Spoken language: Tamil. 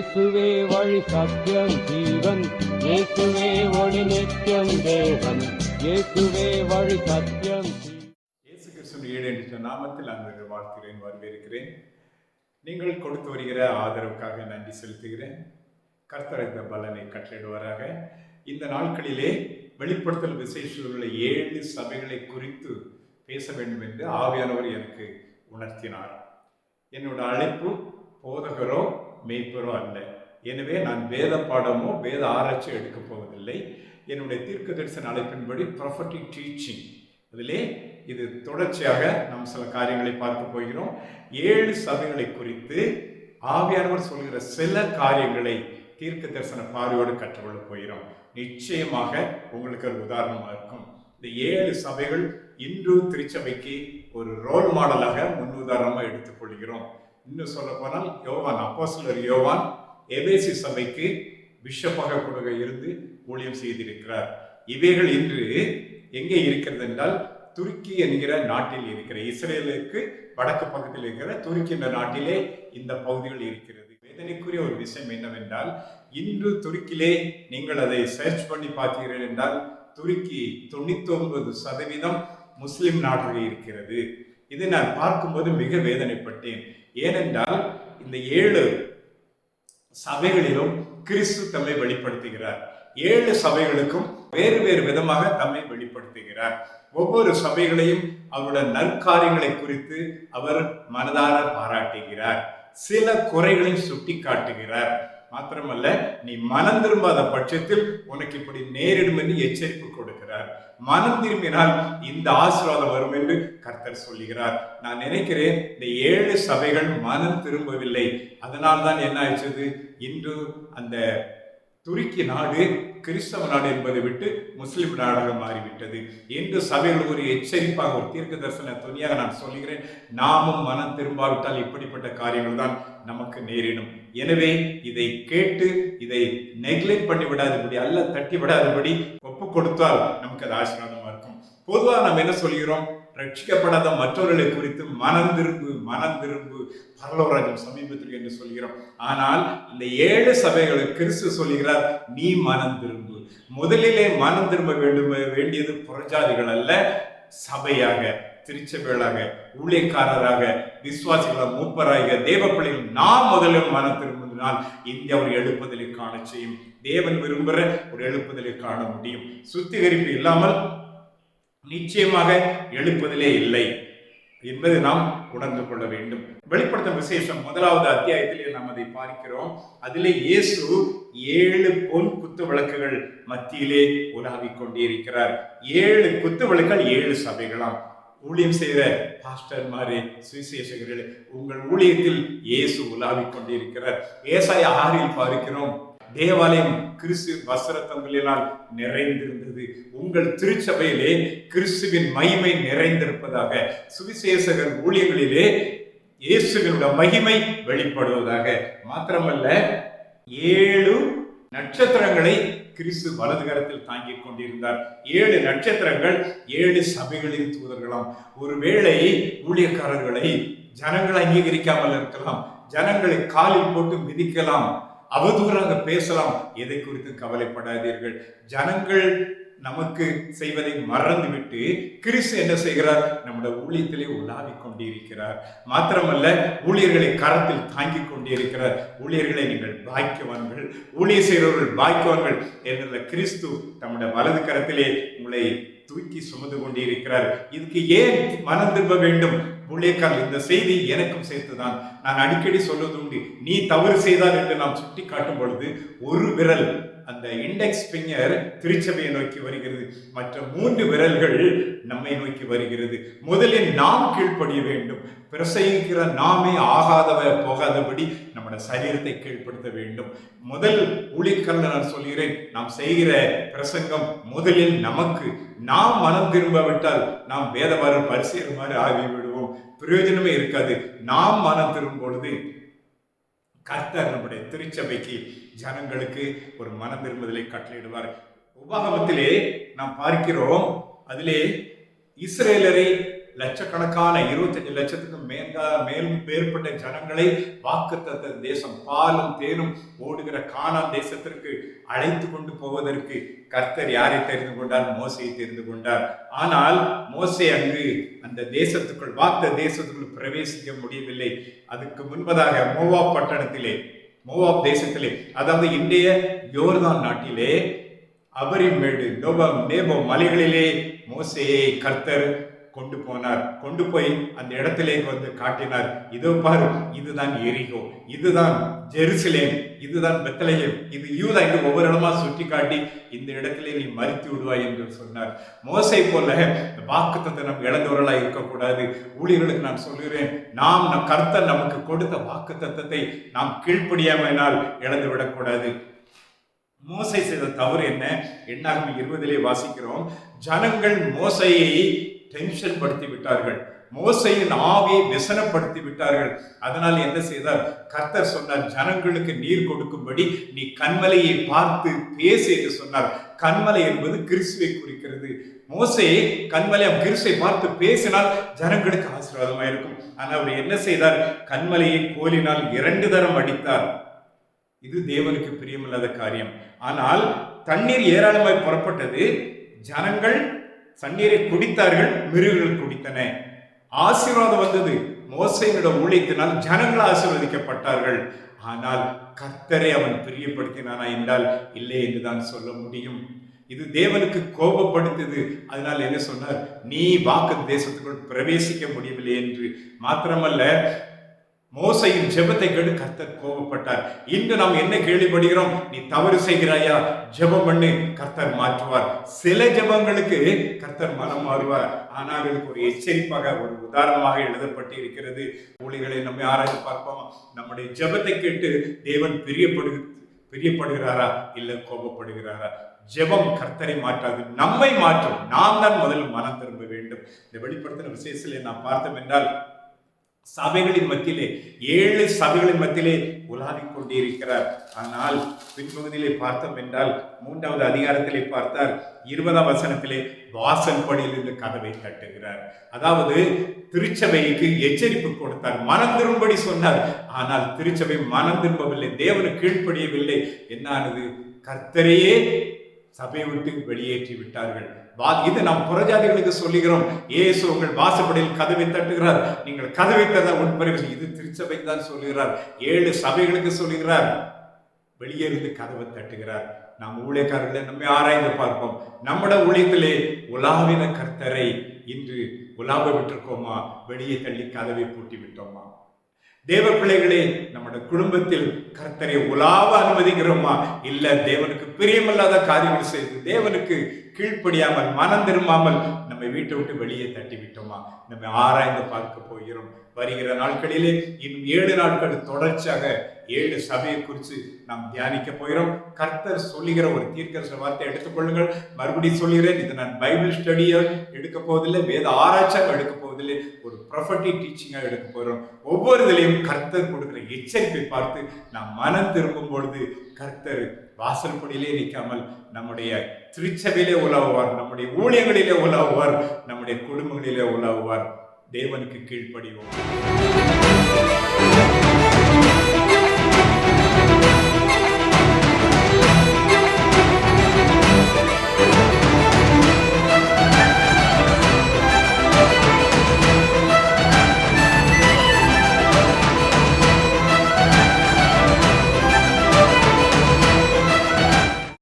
இயேசுவே வழி சத்தியம் ஜீவன். இயேசுவே ஒளி நித்தியம் தேவன். இயேசுவே வழி சத்தியம் இயேசு கிறிஸ்துவின் ஏழு என்ற நாமத்தில் அங்கு வாழ்த்துகிறேன் வரவேற்கிறேன். நீங்கள் கொடுத்து வருகிற ஆதரவுக்காக நன்றி செலுத்துகிறேன். கர்த்தர் இந்த பலனை கட்டளிடுவாராக இந்த நாட்களிலே வெளிப்படுத்தல் விசேஷத்தில் ஏழு சபைகளை குறித்து பேச வேண்டும் என்று ஆவியானவர் எனக்கு உணர்த்தினார். என்னோட அழைப்பு போதகரோ மேய்ப்பரோ அல்ல. எனவே நான் வேத பாடமோ வேத ஆராய்ச்சியோ எடுக்கப் போவதில்லை. என்னுடைய தீர்க்க தரிசன அழைப்பின்படி ப்ரொஃபட்டிக் டீச்சிங் அதிலே இது தொடர்ச்சியாக நாம் சில காரியங்களை பார்க்க போகிறோம். ஏழு சபைகளை குறித்து ஆவியானவர் சொல்கிற சில காரியங்களை தீர்க்க தரிசன பார்வையோடு கற்றுக்கொள்ள போகிறோம். நிச்சயமாக உங்களுக்கு ஒரு உதாரணமாக இருக்கும். இந்த ஏழு சபைகள் இன்று திருச்சபைக்கு ஒரு ரோல் மாடலாக முன்னுதாரணமாக எடுத்துக்கொள்கிறோம் இன்னும் சொல்ல போனால் யோவான் அப்போஸ்லர் யோவான் எபேசி சபைக்கு பிஷப்பாக கொடுக்க இருந்து ஊழியம் செய்திருக்கிறார். இவைகள் இன்று எங்கே இருக்கிறது என்றால் துருக்கி என்கிற நாட்டில் இருக்கிற இஸ்ரேலுக்கு வடக்கு பக்கத்தில் இருக்கிற துருக்கி என்ற நாட்டிலே இந்த பகுதிகள் இருக்கிறது. வேதனைக்குரிய ஒரு விஷயம் என்னவென்றால் இன்று துருக்கிலே நீங்கள் அதை சர்ச் பண்ணி பார்த்தீர்கள் என்றால் துருக்கி தொண்ணூத்தி ஒன்பது சதவீதம் முஸ்லிம் நாடாக இருக்கிறது. இதை நான் பார்க்கும்போது மிக வேதனைப்பட்டேன். ஏனென்றால் இந்த ஏழு சபைகளிலும் கிறிஸ்து தம்மை வெளிப்படுத்துகிறார். ஏழு சபைகளுக்கும் வேறு வேறு விதமாக தம்மை வெளிப்படுத்துகிறார். ஒவ்வொரு சபைகளையும் அவருடைய நற்காரியங்களை குறித்து அவர் மனதார பாராட்டுகிறார். சில குறைகளையும் சுட்டி காட்டுகிறார் மாத்திரமல்ல நீ மனம் திரும்பாத பட்சத்தில் உனக்கு இப்படி நேரிடும் என்று எச்சரிப்பு கொடுக்கிறார். மனம் திரும்பினால் இந்த ஆசீர்வாதம் வரும் என்று கர்த்தர் சொல்லுகிறார். நான் நினைக்கிறேன் இந்த ஏழு சபைகள் மனம் திரும்பவில்லை. அதனால்தான் என்ன ஆயிடுச்சது இன்று அந்த துருக்கி நாடு கிறிஸ்தவ நாடு என்பதை விட்டு முஸ்லிம் நாடாக மாறிவிட்டது. என்று சபையில் ஒரு எச்சரிப்பாக ஒரு தீர்க்க தரிசன துணியாக நான் சொல்லுகிறேன் நாமும் மனம் திரும்பாவிட்டால் இப்படிப்பட்ட காரியங்கள் தான் நமக்கு நேரிடும். எனவே இதை கேட்டு இதை நெக்லெக்ட் பண்ணி விடாதபடி அல்ல தட்டி விடாதபடி ஒப்பு கொடுத்தால் நமக்கு அது ஆசீர்வாதமா இருக்கும். பொதுவாக நம்ம என்ன சொல்கிறோம்? ரட்சிக்கப்படாத மற்றவர்களை குறித்து மனம் திரும்பு மனம் திரும்பு பரலோராஜம் சமீபத்தில் என்று சொல்கிறோம். ஆனால் இந்த ஏழு சபைகளை கிறிஸ்து சொல்கிறார் நீ மனம் திரும்பு முதலிலே மனம் திரும்ப வேண்டும் வேண்டியது புறஜாதிகள் அல்ல சபையாக. திருச்சபைகளாக ஊழியக்காரராக விசுவாசிகளாக மூப்பராக தேவ பிள்ளைகள் நாம் முதலில் மன திரும்பினால் இந்தியா ஒரு எழுப்புதலை காண செய்யும். தேவன் விரும்புகிற ஒரு எழுப்புதலை காண முடியும். சுத்திகரிப்பு இல்லாமல் நிச்சயமாக எழுப்புதலே இல்லை என்பதை நாம் உணர்ந்து கொள்ள வேண்டும். வெளிப்படுத்தும் விசேஷம் முதலாவது அத்தியாயத்திலே நாம் அதை பார்க்கிறோம். அதிலே இயேசு ஏழு பொன் குத்து விளக்குகள் மத்தியிலே உலாவிக் கொண்டிருக்கிறார். ஏழு குத்து விளக்குகள் ஏழு சபைகளாம். ஊழியம் செய்கிற மாதிரி சுவிசேஷகர்கள் உங்கள் ஊழியத்தில் இயேசு உலாவிக் கொண்டிருக்கிறார் ஏசாய ஆறில் பார்க்கிறோம் தேவாலயம் கிறிஸ்து வசரத்தங்களினால் நிறைந்திருந்தது. உங்கள் திருச்சபையிலே கிறிஸ்துவின் மகிமை நிறைந்திருப்பதாக. சுவிசேஷகர் ஊழியர்களிலே இயேசுவினுடைய மகிமை வெளிப்படுவதாக. மாத்திரமல்ல ஏழு நட்சத்திரங்களை கிறிஸ்து வலது கரத்தில் தாங்கிக் கொண்டிருந்தார். ஏழு நட்சத்திரங்கள் ஏழு சபைகளின் தூதர்களாம். ஒருவேளை ஊழியக்காரர்களை ஜனங்கள் அங்கீகரிக்காமல் இருக்கலாம். ஜனங்களை காலில் போட்டு மிதிக்கலாம். அவதூறாக பேசலாம். எதை குறித்து கவலைப்படாதீர்கள். ஜனங்கள் நமக்கு செய்வதை மறந்துவிட்டு கிறிஸ்து என்ன செய்கிறார்? நம்முடைய ஊழியத்திலே உலாவிக் கொண்டிருக்கிறார் மாத்திரமல்ல ஊழியர்களை கரத்தில் தாங்கிக் கொண்டிருக்கிறார். ஊழியர்களை நீங்கள் பாய்க்கவான்கள் ஊழியர் செய்கிறவர்கள் பாய்க்கவான்கள் என்ற கிறிஸ்து தம்முடைய வலது கரத்திலே உங்களை தூக்கி சுமந்து கொண்டிருக்கிறார். இதுக்கு ஏன் மனம் திரும்ப வேண்டும்? ஊழியக்காரர் இந்த செய்தி எனக்கும் சேர்த்துதான். நான் அடிக்கடி சொல்வது உண்டு. நீ தவறு செய்தால் என்று நாம் சுட்டி காட்டும் பொழுது ஒரு விரல் அந்த இண்டெக்ஸ் பிங்கர் திருச்சபையை நோக்கி வருகிறது. மற்ற மூன்று விரல்கள் நம்மை நோக்கி வருகிறது. முதலில் நாம் கீழ்ப்படிய வேண்டும். பிரசகிக்கிற நாமே ஆகாதவ போகாதபடி நம்முடைய சரீரத்தை கீழ்ப்படுத்த வேண்டும். முதல் ஊழியக்காரன் நான் சொல்கிறேன். நாம் செய்கிற பிரசங்கம் முதலில் நமக்கு. நாம் மனம் திரும்பாவிட்டால் நாம் வேதவாரர் பரிசீலமாறு ஆகிவிடுவோம். பிரயோஜனமே இருக்காது. நாம் மனம் திரும்பும் பொழுது கர்த்தர் நம்முடைய திருச்சபைக்கு ஜனங்களுக்கு ஒரு மனம் திரும்புதலை கட்டளையிடுவார். உபாகமத்திலே நாம் பார்க்கிறோம் அதிலே இஸ்ரேலரை லட்சக்கணக்கான இருபத்தஞ்சு லட்சத்துக்கும் மேற்கா மேலும் மேற்பட்ட ஜனங்களை வாக்குத்தத்த தேசம் பாலும் தேனும் ஓடுகிற கானான் தேசத்திற்கு அழைத்து கொண்டு போவதற்கு கர்த்தர் யாரை தெரிந்து கொண்டார்? மோசையை தெரிந்து கொண்டார். ஆனால் மோசை அங்கு அந்த தேசத்துக்குள் வாக்க தேசத்துக்குள் பிரவேசிக்க முடியவில்லை. அதுக்கு முன்பதாக மோவா பட்டணத்திலே மோவாப் தேசத்திலே அதாவது இன்றைய யோர்தான் நாட்டிலே அவரின் மேடு நோபம் நேபோ மலைகளிலே மோசையை கர்த்தர் கொண்டு போனார். கொண்டு போய் அந்த இடத்திலே வந்து காட்டினார். இதோ பாரு இதுதான் எரிகோ இதுதான் ஜெருசலேம் இதுதான் பெத்தலையம் இது யூதா என்று ஒவ்வொரு இடமா சுட்டி காட்டி இந்த இடத்திலே நீ மறித்து விடுவாய் என்று சொன்னார். மோசை போல வாக்குத்தத்தை நம் இழந்தவர்களா இருக்கக்கூடாது. ஊழியர்களுக்கு நான் சொல்கிறேன் நாம் நம் கர்த்தர் நமக்கு கொடுத்த வாக்கு தத்தத்தை நாம் கீழ்ப்படியாமல் இழந்து விடக்கூடாது மோசை செய்த தவறு என்ன? எண்ணாகும் இருபதிலே வாசிக்கிறோம். ஜனங்கள் மோசையை டென்ஷன் படுத்தி விட்டார்கள். மோசையின் ஆவியை விசனப்படுத்தி விட்டார்கள். அதனால் என்ன செய்தார்? கர்த்தர் சொன்னார் ஜனங்களுக்கு நீர் கொடுக்கும்படி நீ கண்மலையை பார்த்து பேசு என்று சொன்னார். கண்மலை என்பது கிறிஸ்துவை குறிக்கிறது. மோசையை கண்மலை கிறிஸ்துவை பார்த்து பேசினால் ஜனங்களுக்கு ஆசீர்வாதமா இருக்கும். ஆனால் அவர் என்ன செய்தார்? கண்மலையை கோலினால் இரண்டு தரம் அடித்தார். இது தேவனுக்கு பிரியமில்லாத காரியம். ஆனால் தண்ணீர் ஏராளமாய் புறப்பட்டது ஜனங்கள் தண்ணீரை குடித்தார்கள் மிருகங்கள் குடித்தன. ஆசீர்வாதம் வந்தது. மோசையினோட ஊழியத்தினால் ஜனங்கள் ஆசீர்வதிக்கப்பட்டார்கள். ஆனால் கர்த்தரை அவன் பிரியப்படுத்தினானா என்றால் இல்லை என்றுதான் சொல்ல முடியும். இது தேவனுக்கு கோபப்படுத்தது அதனால் என்ன சொன்னார்? நீ வாக்கு தேசத்துக்குள் பிரவேசிக்க முடியவில்லை என்று. மாத்திரமல்ல மோசையின் ஜெபத்தை கேட்டு கர்த்தர் கோபப்பட்டார். இன்று நாம் என்ன கேள்விப்படுகிறோம்? நீ தவறு செய்கிறாயா? ஜெபம் பண்ணு கர்த்தர் மாற்றுவார். சில ஜெபங்களுக்கு கர்த்தர் மனம் மாறுவார். ஆனால் இதுக்கு ஒரு எச்சரிப்பாக ஒரு உதாரணமாக எழுதப்பட்டு இருக்கிறது ஊழிகளை நம்மை ஆராய்ந்து பார்ப்போம்? நம்முடைய ஜெபத்தை கேட்டு தேவன் பிரியப்படு பிரியப்படுகிறாரா? இல்லை கோபப்படுகிறாரா? ஜெபம் கர்த்தரை மாற்றாது. நம்மை மாற்றும். நாம் தான் முதல்ல மனம் திரும்ப வேண்டும். இந்த வெளிப்படுத்தின விசேஷத்தில் நாம் பார்த்தோம் என்றால் சபைகளின் மத்தியிலே ஏழு சபைகளின் மத்தியிலே உலாவிக் கொண்டிருக்கிறார் ஆனால் பின்பகுதியிலே பார்த்தோம் என்றால் மூன்றாவது அதிகாரத்திலே பார்த்தார் இருபதாம் வசனத்திலே வாசல் படியில் இருந்து கதவை தட்டுகிறார். அதாவது திருச்சபைக்கு எச்சரிப்பு கொடுத்தார் மனம் திரும்படி சொன்னார். ஆனால் திருச்சபை மனம் திரும்பவில்லை தேவனுக்கு கீழ்ப்படியவில்லை. என்னானது? கர்த்தரையே சபையை விட்டு வெளியேற்றி விட்டார்கள் இது நாம் புறஜாதிகளுக்கு சொல்லுகிறோம். ஏசு உங்கள் வாசப்படியில் கதவை தட்டுகிறார். நீங்கள் கதவை தர உட்பறிவு இது திருச்சபைக்கு தான் சொல்லுகிறார். ஏழு சபைகளுக்கு சொல்லுகிறார். வெளியே இருந்து கதவை தட்டுகிறார். நாம் ஊழியக்காரர்களை நம்மை ஆராய்ந்து பார்ப்போம். நம்மட ஊழியத்திலே உலாவின கர்த்தரை இன்று உலாவ விட்டிருக்கோமா? வெளியே தள்ளி கதவை பூட்டி விட்டோமா? தேவ பிள்ளைகளே நம்முடைய குடும்பத்தில் கர்த்தரை உலாவ அனுமதிக்கிறோமா? இல்ல தேவனுக்கு பிரியமில்லாத காரியங்கள் செய்து தேவனுக்கு கீழ்ப்படியாமல் மனம் திரும்பாமல் நம்மை வீட்டை விட்டு வெளியே தட்டி விட்டோமா நம்மை ஆராய்ந்து பார்க்க போகிறோம். வருகிற நாட்களிலே இன்னும் ஏழு நாட்கள் தொடர்ச்சியாக ஏழு சபையை குறித்து நாம் தியானிக்க போகிறோம். கர்த்தர் சொல்லுகிற ஒரு தீர்க்கரச வார்த்தை எடுத்துக்கொள்ளுங்கள் மறுபடியும் சொல்லுகிறேன் இது நான் பைபிள் ஸ்டடியாக எடுக்க போவதில்லை வேத ஆராய்ச்சியாக எடுக்க போவதில்லை ஒரு ப்ரொஃபட்டிக் டீச்சிங்காக எடுக்க போகிறோம் ஒவ்வொரு இதுலேயும் கர்த்தர் கொடுக்குற எச்சரிப்பை பார்த்து நாம் மனம் திரும்பும் பொழுது கர்த்தர் வாசல்படியிலே நிற்காமல் நம்முடைய திருச்சபையிலே உலவுவார் நம்முடைய ஊழியங்களிலே உலவுவார் நம்முடைய குடும்பங்களிலே உலவுவார். தேவனுக்கு கீழ்ப்படிவோம்.